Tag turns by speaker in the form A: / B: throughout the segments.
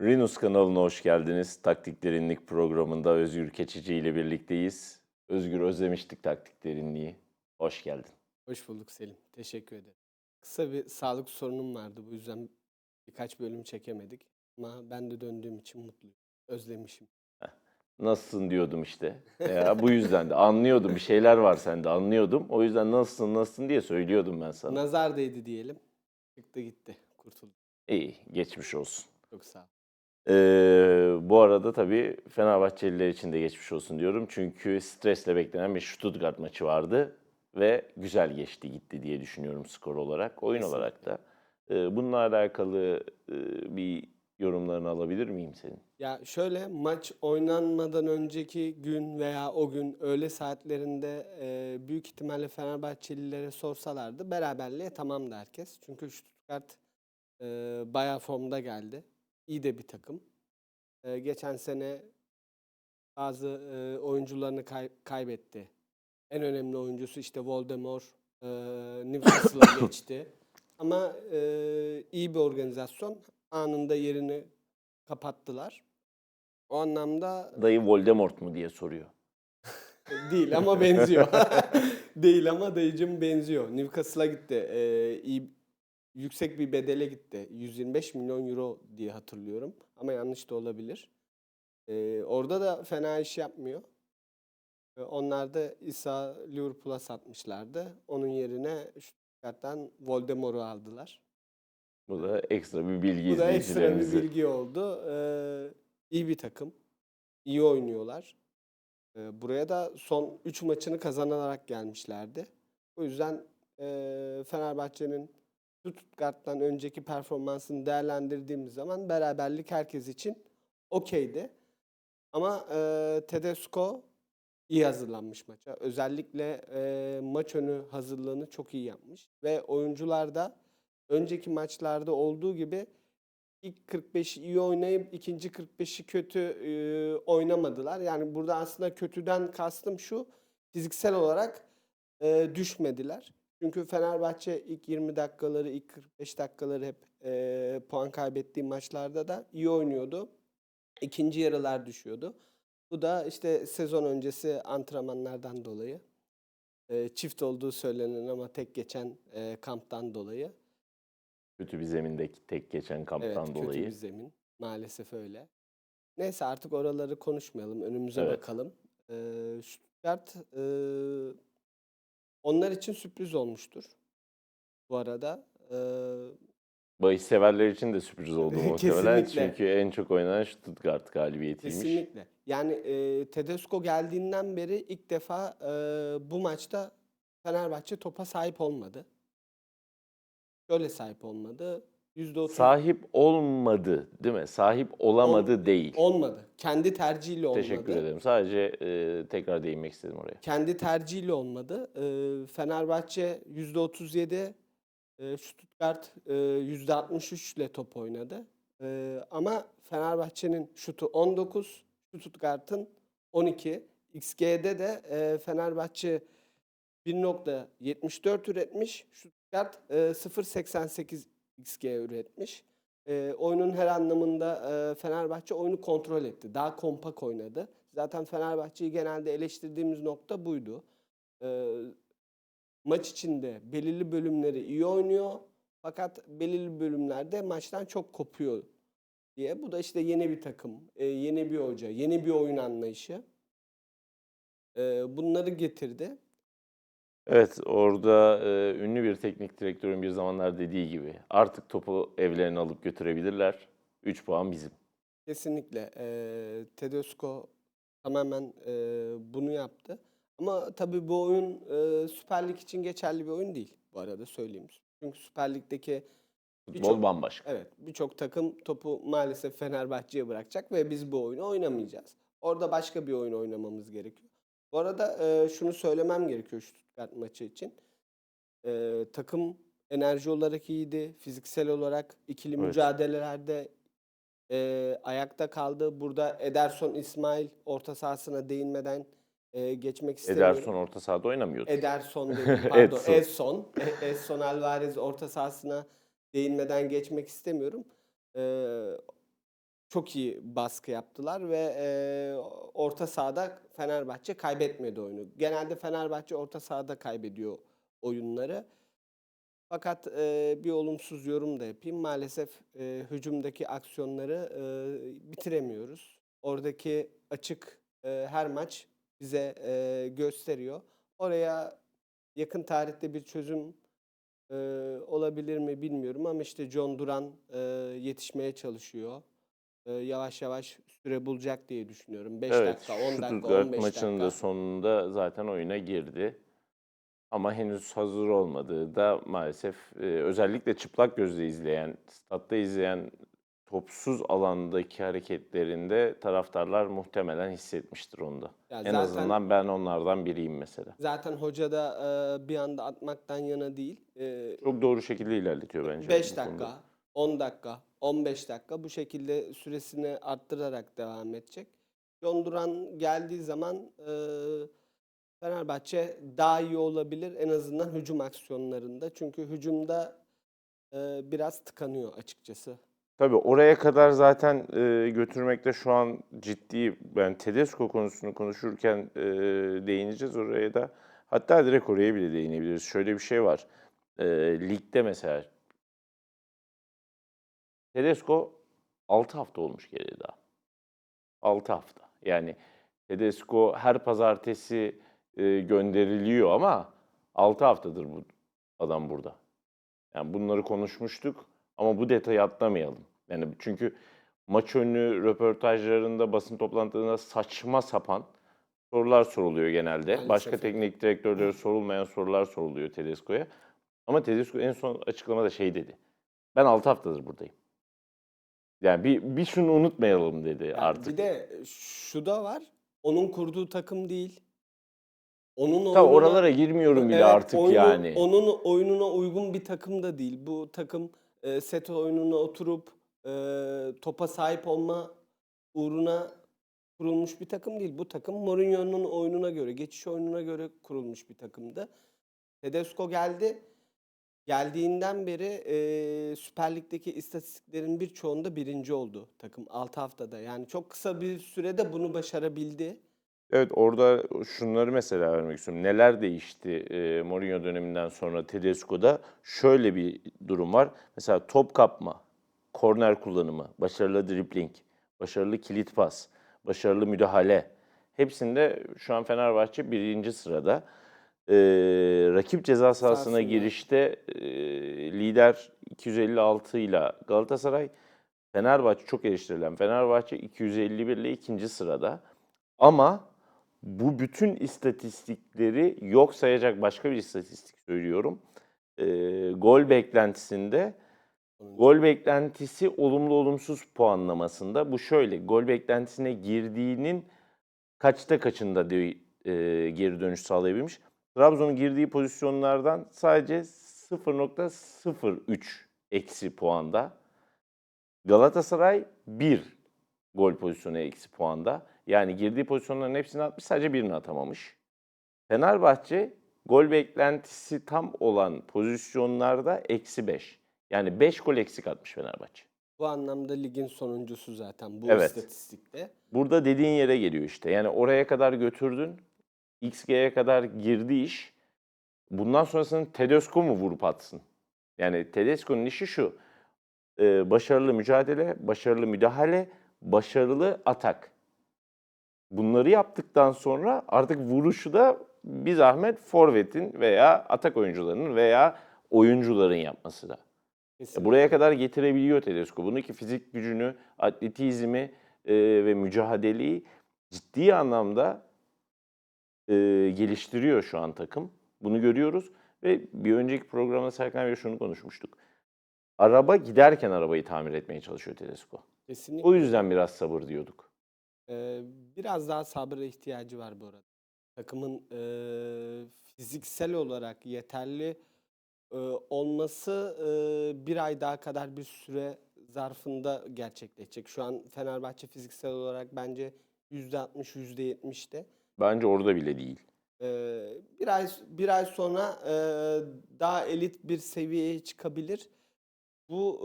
A: Rinus kanalına hoş geldiniz. Taktik Derinlik programında Özgür Keçici ile birlikteyiz. Özgür özlemiştik Taktik Derinliği. Hoş geldin.
B: Hoş bulduk Selim. Teşekkür ederim. Kısa bir sağlık sorunum vardı. Bu yüzden birkaç bölüm çekemedik. Ama ben de döndüğüm için mutluyum. Özlemişim.
A: Nasılsın diyordum işte. Ya bu yüzden de anlıyordum bir şeyler var sende anlıyordum. O yüzden nasılsın nasılsın diye söylüyordum ben sana.
B: Nazar değdi diyelim. Çıktı gitti. Kurtuldum.
A: İyi geçmiş olsun.
B: Çok sağ ol.
A: Ee, bu arada tabii Fenerbahçeliler için de geçmiş olsun diyorum. Çünkü stresle beklenen bir Stuttgart maçı vardı ve güzel geçti gitti diye düşünüyorum skor olarak, oyun
B: Kesinlikle.
A: olarak da. Ee, bununla alakalı e, bir yorumlarını alabilir miyim senin?
B: Ya şöyle maç oynanmadan önceki gün veya o gün öğle saatlerinde e, büyük ihtimalle Fenerbahçelilere sorsalardı beraberliğe tamamdı herkes. Çünkü Stuttgart e, bayağı formda geldi. İyi de bir takım. E, geçen sene bazı e, oyuncularını kay- kaybetti. En önemli oyuncusu işte Voldemort e, Newcastle'a geçti. Ama e, iyi bir organizasyon. Anında yerini kapattılar. O anlamda
A: Dayı Voldemort mu diye soruyor.
B: değil ama benziyor. değil ama dayıcım benziyor. Newcastle'a gitti. Ee, iyi, yüksek bir bedele gitti. 125 milyon euro diye hatırlıyorum. Ama yanlış da olabilir. Ee, orada da fena iş yapmıyor. Ee, onlar da İsa Liverpool'a satmışlardı. Onun yerine Stuttgart'tan Voldemort'u aldılar.
A: Bu da ekstra bir bilgi
B: Bu da ekstra bir bilgi oldu. Ee, iyi bir takım. İyi oynuyorlar. Ee, buraya da son 3 maçını kazanarak gelmişlerdi. O yüzden e, Fenerbahçe'nin Stuttgart'tan önceki performansını değerlendirdiğimiz zaman beraberlik herkes için okeydi. Ama e, Tedesco iyi hazırlanmış maça. Özellikle e, maç önü hazırlığını çok iyi yapmış. Ve oyuncular da önceki maçlarda olduğu gibi ilk 45'i iyi oynayıp ikinci 45'i kötü e, oynamadılar. Yani burada aslında kötüden kastım şu fiziksel olarak e, düşmediler. Çünkü Fenerbahçe ilk 20 dakikaları, ilk 45 dakikaları hep e, puan kaybettiği maçlarda da iyi oynuyordu. İkinci yarılar düşüyordu. Bu da işte sezon öncesi antrenmanlardan dolayı. e, çift olduğu söylenen ama tek geçen e, kamptan dolayı.
A: Kötü bir zemindeki tek geçen kamptan
B: Evet, kötü
A: dolayı.
B: bir zemin. Maalesef öyle. Neyse artık oraları konuşmayalım. Önümüze
A: Evet.
B: bakalım. Ee, Stuttgart e, onlar için sürpriz olmuştur. Bu arada. Ee,
A: Bahis severler için de sürpriz oldu muhtemelen.
B: Kesinlikle.
A: Çünkü en çok oynanan Stuttgart galibiyetiymiş.
B: kesinlikle. Yani e, Tedesco geldiğinden beri ilk defa e, bu maçta Fenerbahçe topa sahip olmadı. Şöyle sahip olmadı. %30
A: Sahip olmadı değil mi? Sahip olamadı değil.
B: olmadı. Kendi tercihiyle olmadı.
A: Teşekkür ederim. Sadece e, tekrar değinmek istedim oraya.
B: kendi tercihiyle olmadı. Ee, Fenerbahçe %37, e, Stuttgart e, %63 ile top oynadı. Ee, ama Fenerbahçe'nin şutu 19, Stuttgart'ın 12. XG'de de e, Fenerbahçe 1.74 üretmiş, Stuttgart e, 0.88 XG üretmiş. E, oyunun her anlamında e, Fenerbahçe oyunu kontrol etti. Daha kompak oynadı. Zaten Fenerbahçe'yi genelde eleştirdiğimiz nokta buydu. E, maç içinde belirli bölümleri iyi oynuyor. Fakat belirli bölümlerde maçtan çok kopuyor diye. Bu da işte yeni bir takım, e, yeni bir hoca, yeni bir oyun anlayışı. E, bunları getirdi.
A: Evet, orada e, ünlü bir teknik direktörün bir zamanlar dediği gibi artık topu evlerine alıp götürebilirler. 3 puan bizim.
B: Kesinlikle. Eee Tedesco tamamen eee, bunu yaptı. Ama tabii bu oyun eee, Süper Lig için geçerli bir oyun değil bu arada söyleyeyim. Çünkü Süper Lig'deki
A: Futbol bambaşka.
B: evet birçok takım topu maalesef Fenerbahçe'ye bırakacak ve biz bu oyunu oynamayacağız. Orada başka bir oyun oynamamız gerekiyor. Bu arada eee, şunu söylemem gerekiyor Stuttgart maçı için. Eee, takım enerji olarak iyiydi, fiziksel olarak ikili
A: Evet.
B: mücadelelerde eee, ayakta kaldı. Burada Ederson İsmail orta sahasına değinmeden eee, geçmek istemiyorum.
A: Ederson orta sahada oynamıyordu.
B: Ederson dedim, pardon.
A: Edson.
B: Edson. E- Edson Alvarez orta sahasına değinmeden geçmek istemiyorum. Ee, çok iyi baskı yaptılar ve e, orta sahada Fenerbahçe kaybetmedi oyunu. Genelde Fenerbahçe orta sahada kaybediyor oyunları. Fakat e, bir olumsuz yorum da yapayım. Maalesef e, hücumdaki aksiyonları e, bitiremiyoruz. Oradaki açık e, her maç bize e, gösteriyor. Oraya yakın tarihte bir çözüm e, olabilir mi bilmiyorum ama işte John Duran e, yetişmeye çalışıyor. E, yavaş yavaş süre bulacak diye düşünüyorum. 5
A: Evet,
B: dakika, 10 dakika,
A: Stuttgart
B: 15
A: maçının
B: dakika.
A: da sonunda zaten oyuna girdi. Ama henüz hazır olmadığı da maalesef e, özellikle çıplak gözle izleyen, statta izleyen topsuz alandaki hareketlerinde taraftarlar muhtemelen hissetmiştir onu da.
B: Ya
A: En
B: zaten-
A: azından ben onlardan biriyim mesela.
B: Zaten hoca da e, bir anda atmaktan yana değil. E,
A: Çok doğru şekilde ilerletiyor bence.
B: 5
A: bu konuda.
B: Dakika, 10 dakika, 15 dakika bu şekilde süresini arttırarak devam edecek. John Duran geldiği zaman e, Fenerbahçe daha iyi olabilir en azından hücum aksiyonlarında. Çünkü hücumda e, biraz tıkanıyor açıkçası.
A: Tabii oraya kadar zaten e, götürmekte şu an ciddi, ben Tedesco konusunu konuşurken e, değineceğiz oraya da. Hatta direkt oraya bile değinebiliriz. Şöyle bir şey var. E, ligde mesela Tedesco 6 hafta olmuş geri daha. 6 hafta. Yani Tedesco her pazartesi e, gönderiliyor ama 6 haftadır bu adam burada. Yani bunları konuşmuştuk ama bu detayı atlamayalım. Yani çünkü maç önü röportajlarında, basın toplantılarında saçma sapan sorular soruluyor genelde.
B: Maalesef
A: Başka teknik direktörlere sorulmayan sorular soruluyor Tedesco'ya. Ama Tedesco en son açıklamada şey dedi. Ben 6 haftadır buradayım. Yani bir, bir şunu unutmayalım dedi
B: Yani
A: artık.
B: Bir de şu da var. Onun kurduğu takım değil. Onun
A: Tabii
B: oyununa-
A: oralara girmiyorum bile
B: Evet,
A: artık
B: oyunu-
A: yani.
B: Onun oyununa uygun bir takım da değil. Bu takım e, set oyununa oturup e, topa sahip olma uğruna kurulmuş bir takım değil. Bu takım Mourinho'nun oyununa göre, geçiş oyununa göre kurulmuş bir takımdı. Tedesco geldi. Geldiğinden beri e, Süper Lig'deki istatistiklerin birçoğunda birinci oldu takım 6 haftada. Yani çok kısa bir sürede bunu başarabildi.
A: Evet orada şunları mesela vermek istiyorum. Neler değişti e, Mourinho döneminden sonra Tedesco'da? Şöyle bir durum var. Mesela top kapma, korner kullanımı, başarılı dribbling, başarılı kilit pas, başarılı müdahale. Hepsinde şu an Fenerbahçe birinci sırada. E, rakip ceza sahasına
B: Sahasında.
A: girişte e, lider 256 ile Galatasaray, Fenerbahçe çok eleştirilen Fenerbahçe 251 ile ikinci sırada. Ama bu bütün istatistikleri yok sayacak başka bir istatistik söylüyorum. Ee, gol beklentisinde, gol beklentisi olumlu olumsuz puanlamasında bu şöyle. Gol beklentisine girdiğinin kaçta kaçında de, e, geri dönüş sağlayabilmiş. Trabzon'un girdiği pozisyonlardan sadece 0.03 eksi puanda. Galatasaray 1 gol pozisyonu eksi puanda. Yani girdiği pozisyonların hepsini atmış sadece birini atamamış. Fenerbahçe gol beklentisi tam olan pozisyonlarda eksi 5. Yani 5 gol eksik atmış Fenerbahçe.
B: Bu anlamda ligin sonuncusu zaten bu
A: Evet.
B: istatistikte.
A: Burada dediğin yere geliyor işte. Yani oraya kadar götürdün. XG'ye kadar girdi iş. Bundan sonrasını Tedesco mu vurup atsın? Yani Tedesco'nun işi şu. e, başarılı mücadele, başarılı müdahale, başarılı atak. Bunları yaptıktan sonra artık vuruşu da bir zahmet forvetin veya atak oyuncularının veya oyuncuların yapması da.
B: Kesinlikle.
A: Buraya kadar getirebiliyor Tedesco. Bununki fizik gücünü, atletizmi e, ve mücadeleyi ciddi anlamda e, geliştiriyor şu an takım. Bunu görüyoruz ve bir önceki programda Serkan Bey şunu konuşmuştuk. Araba giderken arabayı tamir etmeye çalışıyor Tedesco.
B: Kesinlikle.
A: O yüzden biraz sabır diyorduk.
B: Ee, biraz daha sabıra ihtiyacı var bu arada. Takımın e, fiziksel olarak yeterli e, olması e, bir ay daha kadar bir süre zarfında gerçekleşecek. Şu an Fenerbahçe fiziksel olarak bence %60, %70'te.
A: Bence orada bile değil.
B: Ee, bir ay bir ay sonra e, daha elit bir seviyeye çıkabilir. Bu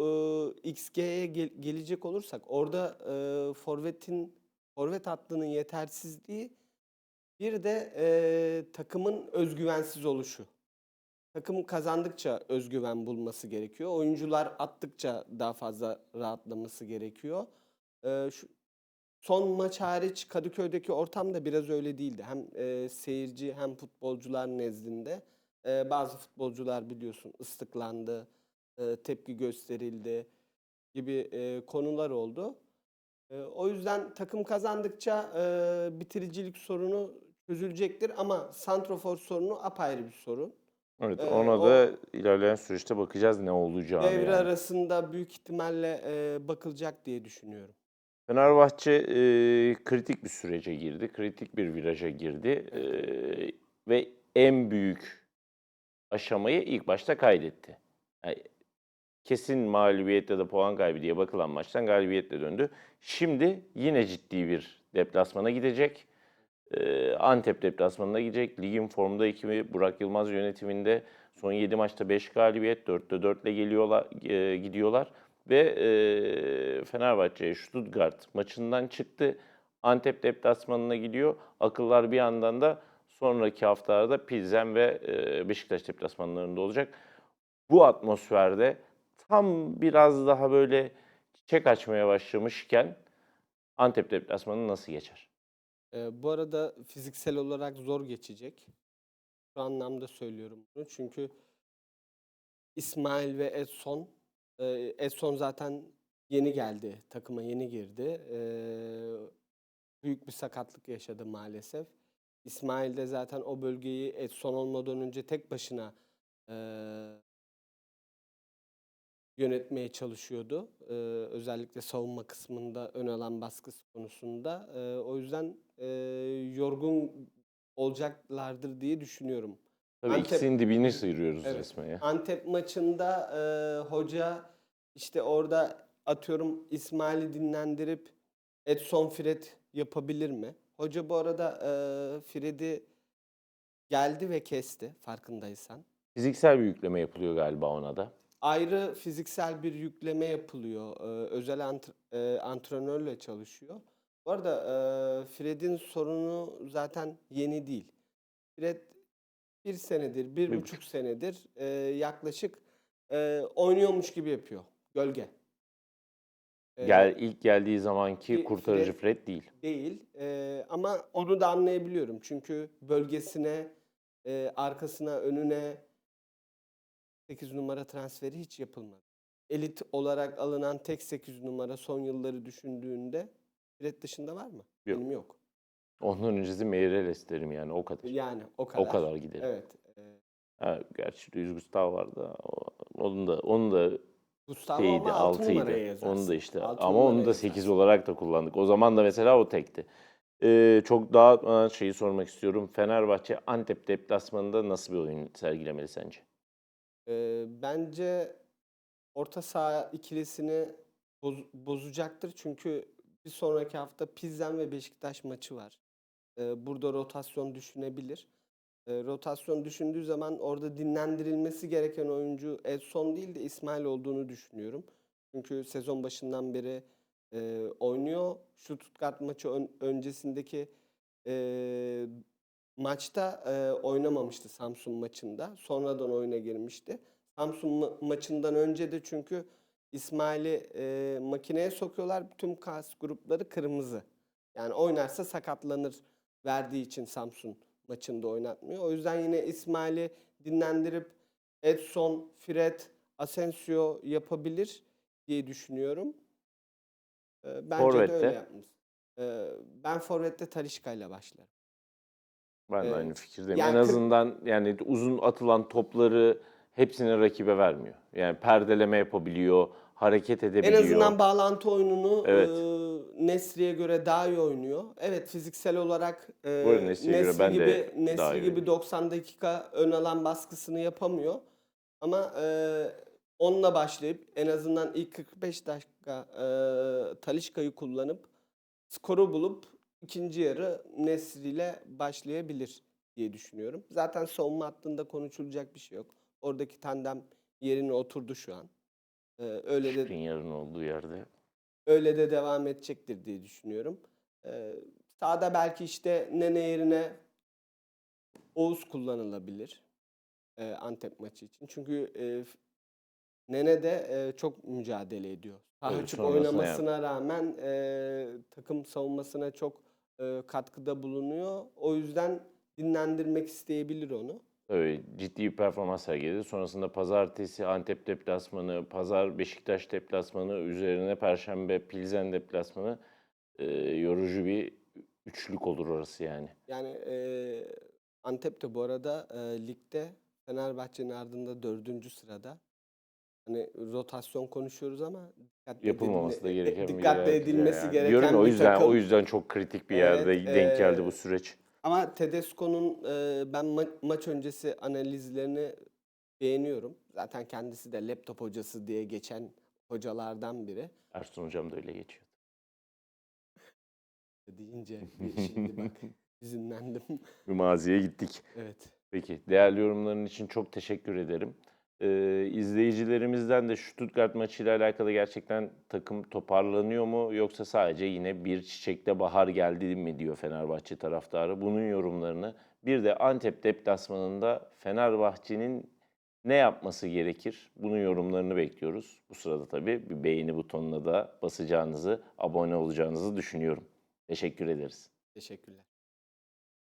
B: e, XG'ye gel- gelecek olursak orada e, forvetin forvet hattının yetersizliği bir de e, takımın özgüvensiz oluşu. Takım kazandıkça özgüven bulması gerekiyor. Oyuncular attıkça daha fazla rahatlaması gerekiyor. E, şu, son maç hariç Kadıköy'deki ortam da biraz öyle değildi. Hem e, seyirci hem futbolcular nezdinde. E, bazı futbolcular biliyorsun ıslıklandı, e, tepki gösterildi gibi e, konular oldu. E, o yüzden takım kazandıkça e, bitiricilik sorunu çözülecektir ama santrofor sorunu apayrı bir sorun.
A: Evet,
B: Ee,
A: ona
B: o-
A: da ilerleyen süreçte bakacağız ne olacağını.
B: Devre
A: yani.
B: arasında büyük ihtimalle e, bakılacak diye düşünüyorum.
A: Fenerbahçe e, kritik bir sürece girdi, kritik bir viraja girdi E, ve en büyük aşamayı ilk başta kaydetti. Yani kesin mağlubiyet ya da puan kaybı diye bakılan maçtan galibiyetle döndü. Şimdi yine ciddi bir deplasmana gidecek. E, Antep deplasmanına gidecek. Ligin formda ekibi Burak Yılmaz yönetiminde son 7 maçta 5 galibiyet, 4'te 4 ile geliyorlar, e, gidiyorlar ve e, Fenerbahçe Stuttgart maçından çıktı. Antep deplasmanına gidiyor. Akıllar bir yandan da sonraki haftalarda Pilsen ve e, Beşiktaş deplasmanlarında olacak. Bu atmosferde tam biraz daha böyle çiçek açmaya başlamışken Antep deplasmanı nasıl geçer?
B: E, bu arada fiziksel olarak zor geçecek. Şu anlamda söylüyorum bunu. Çünkü İsmail ve Edson, e, Edson zaten yeni geldi, takıma yeni girdi. E, büyük bir sakatlık yaşadı maalesef. İsmail de zaten o bölgeyi Edson olmadan önce tek başına e, yönetmeye çalışıyordu. Özellikle savunma kısmında ön alan baskısı konusunda. O yüzden e, yorgun olacaklardır diye düşünüyorum.
A: Tabii
B: Antep-
A: ikisinin dibini sıyırıyoruz
B: Evet.
A: resmen ya.
B: Antep maçında e, hoca işte orada atıyorum İsmail'i dinlendirip Edson Fred yapabilir mi? Hoca bu arada e, Fred'i geldi ve kesti farkındaysan.
A: Fiziksel bir yükleme yapılıyor galiba ona da.
B: ayrı fiziksel bir yükleme yapılıyor. Ee, özel ant- e, antrenörle çalışıyor. Bu arada e, Fred'in sorunu zaten yeni değil. Fred bir senedir, bir,
A: Bir
B: buçuk senedir e, yaklaşık e, oynuyormuş gibi yapıyor. Gölge. E,
A: Gel ilk geldiği zamanki
B: bir
A: kurtarıcı
B: Fred-
A: Fred değil.
B: değil. Ee, ama onu da anlayabiliyorum. Çünkü bölgesine, e, arkasına, önüne 8 numara transferi hiç yapılmadı. Elit olarak alınan tek 8 numara son yılları düşündüğünde Fred dışında var mı?
A: Yok.
B: Benim yok.
A: Ondan öncesi Meireles derim yani o kadar.
B: Yani o kadar.
A: O kadar giderim.
B: Evet. e,
A: Ha, gerçi Luis Gustavo vardı. O- Onun da onun da
B: Gustavo
A: şeydi
B: ama 6 numaraya
A: 6'ydı.
B: yazarsın.
A: Onu da işte
B: Altı
A: ama onu da 8
B: yazarsın.
A: olarak da kullandık. O zaman da mesela o tekti. Ee, çok dağıtmadan şeyi sormak istiyorum. Fenerbahçe Antep deplasmanında nasıl bir oyun sergilemeli sence?
B: Ee, bence orta saha ikilisini boz- bozacaktır. Çünkü bir sonraki hafta Pilsen ve Beşiktaş maçı var. Ee, burada rotasyon düşünebilir. Ee, rotasyon düşündüğü zaman orada dinlendirilmesi gereken oyuncu Edson değil de İsmail olduğunu düşünüyorum. Çünkü sezon başından beri e, oynuyor. Şu Stuttgart maçı ön- öncesindeki e, maçta e, oynamamıştı Samsun maçında. Sonradan oyuna girmişti. Samsun ma- maçından önce de çünkü İsmail'i e, makineye sokuyorlar. Tüm kas grupları kırmızı. Yani oynarsa sakatlanır verdiği için Samsun maçında oynatmıyor. O yüzden yine İsmail'i dinlendirip Edson, Fred, Asensio yapabilir diye düşünüyorum. E, bence de
A: Forvet'te?
B: öyle yapmış. E, ben Forvet'te Talişka ile başlarım.
A: Ben de
B: Ee,
A: aynı fikirdeyim.
B: yani
A: en azından yani uzun atılan topları hepsini rakibe vermiyor. Yani perdeleme yapabiliyor, hareket
B: En
A: edebiliyor.
B: azından bağlantı oyununu
A: Evet.
B: e, Nesri'ye göre daha iyi oynuyor. Evet fiziksel olarak e,
A: Bu arada Nesri'ye göre ben
B: gibi
A: de
B: Nesri
A: daha iyi
B: gibi
A: oynuyor.
B: 90 dakika ön alan baskısını yapamıyor. Ama e, onunla başlayıp en azından ilk 45 dakika e, Talişka'yı kullanıp skoru bulup ikinci yarı Nesri ile başlayabilir diye düşünüyorum. Zaten savunma hattında konuşulacak bir şey yok. Oradaki tandem yerine oturdu şu an. Ee, öyle de
A: Skriniar'ın olduğu yerde.
B: Öyle de devam edecektir diye düşünüyorum. Ee, sağda belki işte Nene yerine Oğuz kullanılabilir e, Antep maçı için. Çünkü e, Nene de e, çok mücadele ediyor. Sağ
A: Evet,
B: açık
A: sonrasında
B: oynamasına rağmen e, takım savunmasına çok e, katkıda bulunuyor. O yüzden dinlendirmek isteyebilir onu.
A: Tabii ciddi bir performans sergiledi. Sonrasında pazartesi Antep deplasmanı, pazar Beşiktaş deplasmanı, üzerine perşembe Pilsen deplasmanı e, yorucu bir üçlük olur orası yani.
B: Yani e, Antep de bu arada e, ligde Fenerbahçe'nin ardında dördüncü sırada. Hani rotasyon konuşuyoruz ama dikkatli
A: Yapılmaması
B: edilme-
A: da gereken bir
B: dikkatli
A: yer
B: edilmesi
A: yani.
B: gereken
A: Diyorum ya, o
B: bir
A: yüzden
B: takım.
A: o yüzden çok kritik bir
B: Evet,
A: yerde denk geldi
B: e,
A: bu süreç.
B: Ama Tedesco'nun e, ben ma- maç öncesi analizlerini beğeniyorum. Zaten kendisi de laptop hocası diye geçen hocalardan biri.
A: Ersun hocam da öyle geçiyor.
B: Deyince bir şimdi bak hüzünlendim.
A: Bir maziye gittik.
B: evet.
A: Peki, değerli yorumların için çok teşekkür ederim. Ee, izleyicilerimizden de Stuttgart maçıyla alakalı gerçekten takım toparlanıyor mu yoksa sadece yine bir çiçekte bahar geldi mi diyor Fenerbahçe taraftarı. Bunun yorumlarını bir de Antep deplasmanında Fenerbahçe'nin ne yapması gerekir? Bunun yorumlarını bekliyoruz. Bu sırada tabii bir beğeni butonuna da basacağınızı, abone olacağınızı düşünüyorum. Teşekkür ederiz.
B: Teşekkürler.